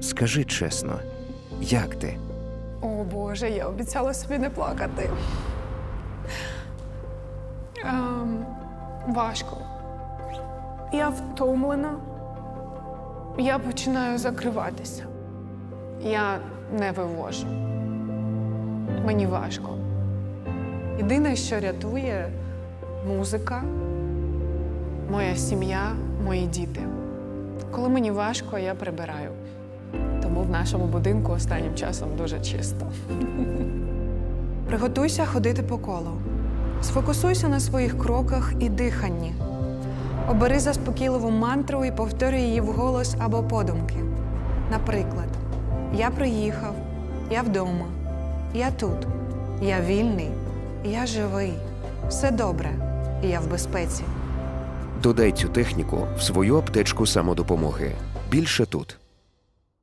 Скажи чесно, як ти? О Боже, я обіцяла собі не плакати. Ем, важко. Я втомлена. Я починаю закриватися. Я не вивожу. Мені важко. Єдине, що рятує музика, моя сім'я, мої діти. Коли мені важко, я прибираю. Нашому будинку останнім часом дуже чисто. Приготуйся ходити по колу. Сфокусуйся на своїх кроках і диханні. Обери заспокійливу мантру і повторюй її вголос або подумки. Наприклад, я приїхав, я вдома, я тут, я вільний, я живий, все добре, я в безпеці. Додай цю техніку в свою аптечку самодопомоги. Більше тут.